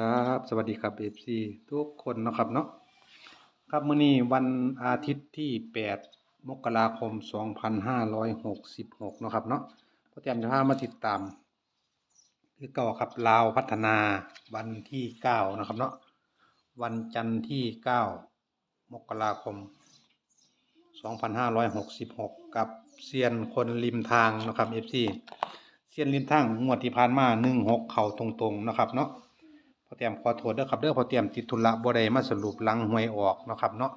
ครับสวัสดีครับ FC ทุกคนนะครับเนาะครับมื้อนี้วันอาทิตย์ที่ 8 มกราคม 2566เนาะครับเนาะพ่อแต้มจะพามาติดตามคือเก่าครับลาวพัฒนาวันที่ 9 นะครับเนาะวันจันทร์ที่ 9 มกราคม 2566 กับเซียนคนริมทางนะครับ FC เซียนริมทางงวดที่ผ่านมา 16 เข่าตรงๆนะครับเนาะ พอเตรียมขอโทษเด้อครับเด้อพอเตรียมติดธุระบ่ได้มาสรุปหลังหวยออกเนาะครับเนาะ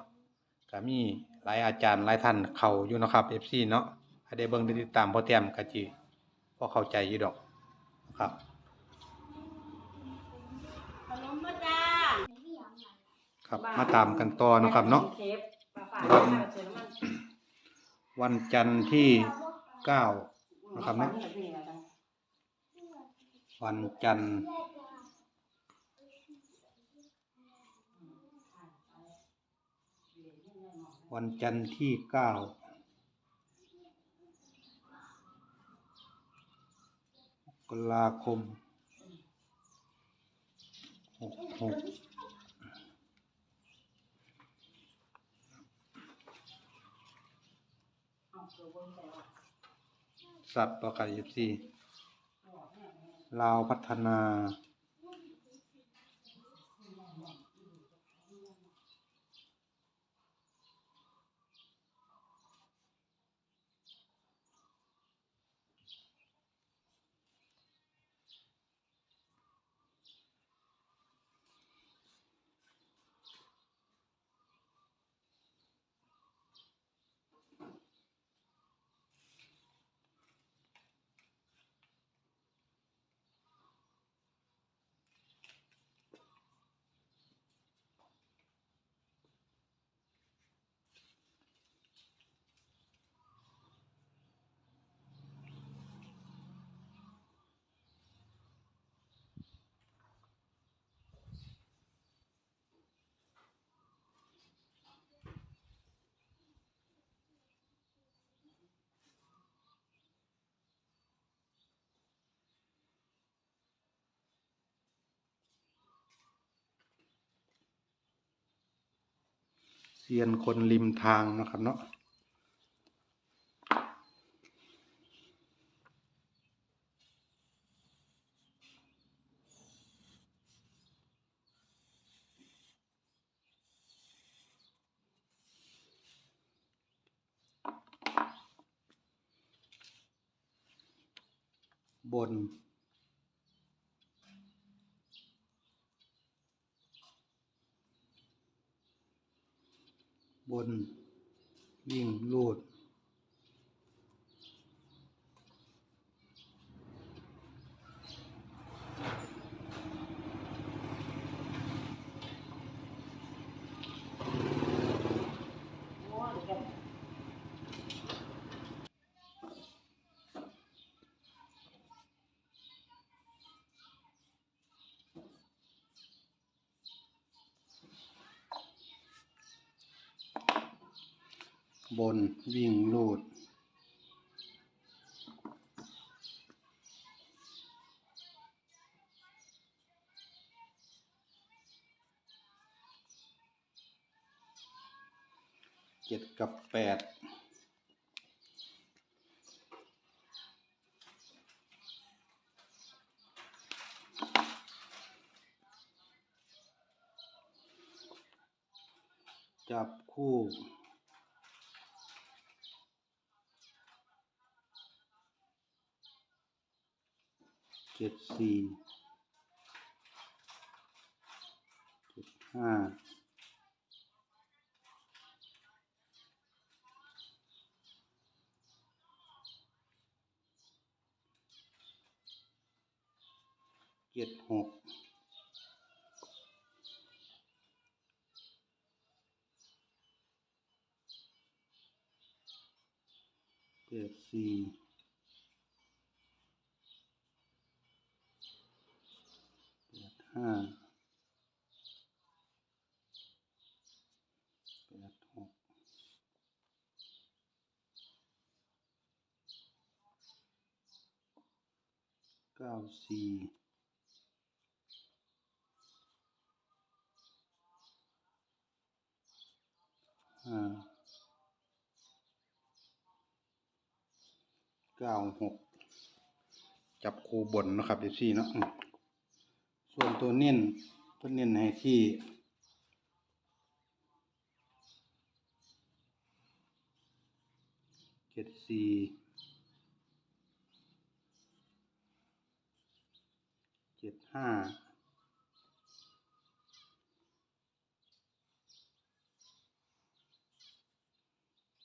ก็มีหลายอาจารย์หลายท่านเข้าอยู่เนาะครับ FC เนาะให้ได้เบิ่งได้ติดตามพอเตรียมก็จิพอเข้าใจอยู่ดอกครับขนมมาจ้าครับ มาตามกันต่อเนาะครับเนาะเคฟมาฝากวันข้าวเชิญน้ำมันวันจันทร์ที่เก้านะครับเนาะ วันจันทร์ วันจันทร์ที่เก้ามกราคมหกหกสัตว์ประกาศยิบซีลาวพัฒนา เซียนคนริมทางนะครับเนาะบน บนวิ่งลูด บนวิ่งลูด เจ็ดกับแปด จับคู่ เจ็ดสี่เจ็ดห้าเจ็ดหกเจ็ดสี่าสี่ห้าเก้าหกจับคูบนนะครับเอฟซีเนาะส่วนตัวเน้นตัวเน้นให้ที่เจ็ดสี่ เจ็ดห้า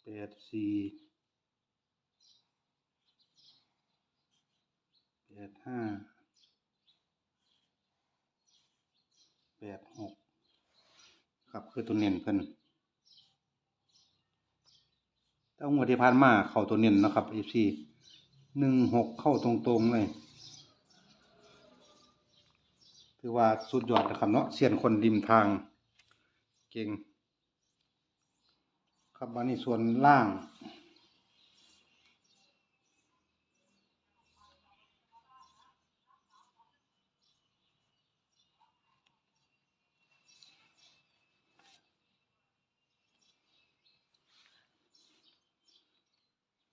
แปดสี่แปดห้าแปดหกครับคือตัวเน้นเพิ่นตั้งงวดที่ผ่านมาเข้าตัวเน้นนะครับอีซีหนึ่งหกเข้าตรงๆเลย ถือว่าสุดยอดนะครับเนาะเสียนคนริมทาง เก่ง ครับอันนี้ส่วนล่าง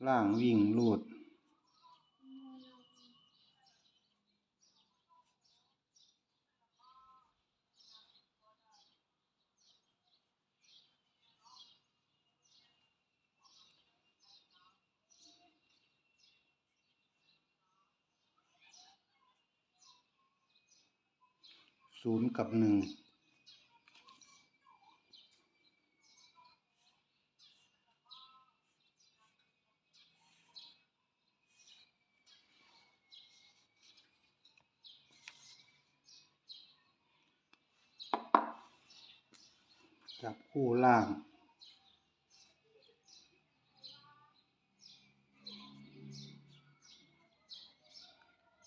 ล่างวิ่งลูด ศูนย์กับหนึ่งจับคู่ล่าง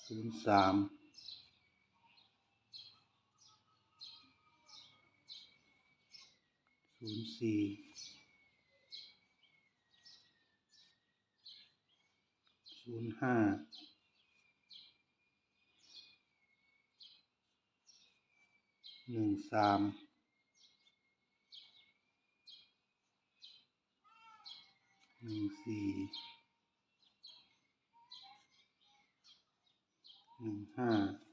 ศูนย์สาม ศูนย์สี่ศูนย์ห้าหนึ่งสามหนึ่งสี่หนึ่งห้า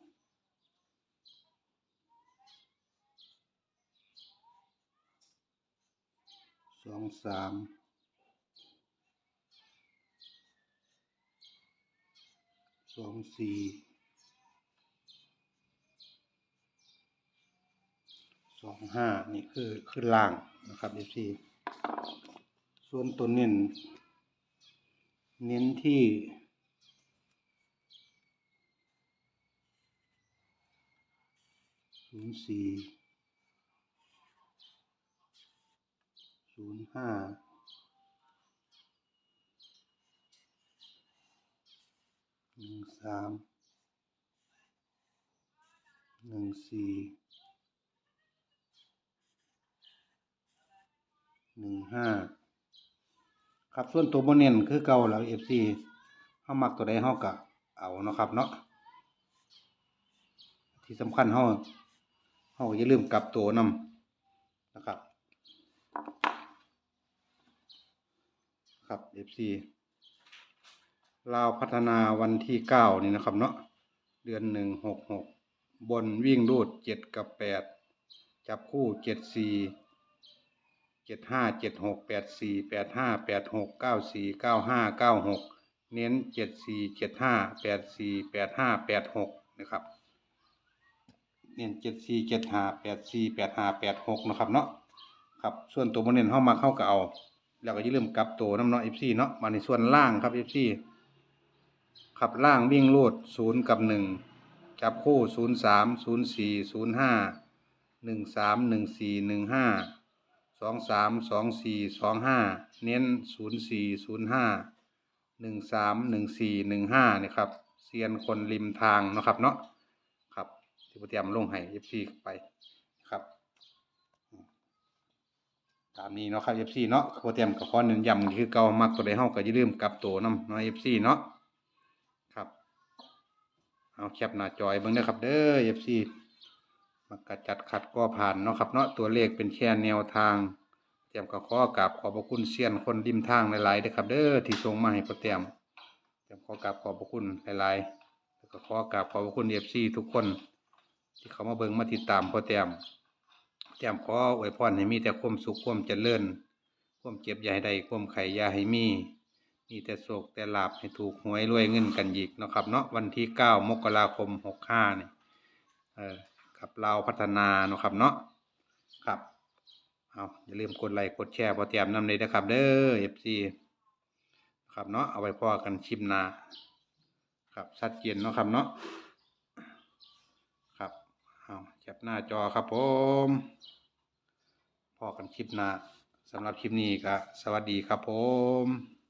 สองสามสองสี่สองห้านี่คือคือล่างนะครับเอฟซีส่วนตัวเน้นเน้นที่ศูนย์สี่ศูนย์ ห้าหนึ่งสามหนึ่งสี่หนึ่งห้าครับส่วนตัวโมเนนคือเก่าแล้วเอฟซีเฮามักตัวใดเฮาก็เอาเนาะครับเนาะที่สำคัญเฮาเฮาอย่าลืมกลับตัวนำนะครับ ครับ FC ลาวพัฒนาวันที่เก้านี่นะครับเนาะเดือนหนึ่งหกหกบนวิ่งรูดเจ็ดกับแปดจับคู่เจ็ดสี่เจ็ดห้าเจ็ดหกแปดสี่แปดห้าแปดหกเก้าสี่เก้าห้าเก้าหกเน้นเจ็ดสี่เจ็ดห้าแปดสี่แปดห้าแปดหกนะครับ เน้นเจ็ดสี่เจ็ดห้าแปดสี่แปดห้าแปดหกนะครับเนาะครับส่วนตัวโมเน้นเข้ามาเข้ากับเอา แล้วก็อย่าลืมกลับตัวน้ำเนาะ FC เนาะมาในส่วนล่างครับ FC ขับล่างวิ่งโลดศูนย์กับหนึ่งจับคู่ศูนย์สามศูนย์สี่ศูนย์ห้าหนึ่งสามหนึ่งสี่หนึ่งห้าสองสามสองสี่สองห้าเน้นศูนย์สี่ศูนย์ห้าหนึ่งสามหนึ่งสี่หนึ่งห้านี่ครับเซียนคนริมทางนะครับเนาะครับที่ผมเตรียมลงให้ FC ไปครับ ตามนี้เนาะครับ FC เนาะโปรเตรียมกับข้อเน้นย้ำคือเก่ามักตัวใดเฮาก็อย่าลืมกลับตัวนํเนาะ FC เนาะครับเอาแคปหน้าจอยเบิ่งเด้อครับเด้อ FC มักกะจัดขัดก็ผ่านเนาะครับเนาะตัวเลขเป็นแค่แนวทางเตรียมกับข้อกราบขอบพระคุณเซียนคนริมทางหลายๆเด้อครับ เด้อที่ส่งมาให้โปรเตรียมไปจะขอกราบขอบพระคุณหลายๆแล้วก็ขอกราบขอบพระคุณเอฟซีทุกคน ที่เขามาเบิ่งมาติดตามพ่อแต้ม แต้มขออวยพรให้มีแต่ความสุขความเจริญความเจ็บอย่าให้ได้ความไข่ยาให้มี มีแต่โศกแต่ลาบให้ถูกหวยรวยเงินกันอีกนะครับ เนาะวันที่เก้ามกราคมหกห้าเนี่ยเออกับเราพัฒนาเนาะครับเนาะครับเอาอย่าลืมกดไลค์กดแชร์พอเตรียมนำเลยนะครับเด้อเอฟซีครับเนาะเอาไว้พอกันชิมนาครับชัดเจนเนาะครับเนาะครับเอาจับหน้าจอครับผม พอกันคลิปหน้าสำหรับคลิปนี้ก็สวัสดีครับผม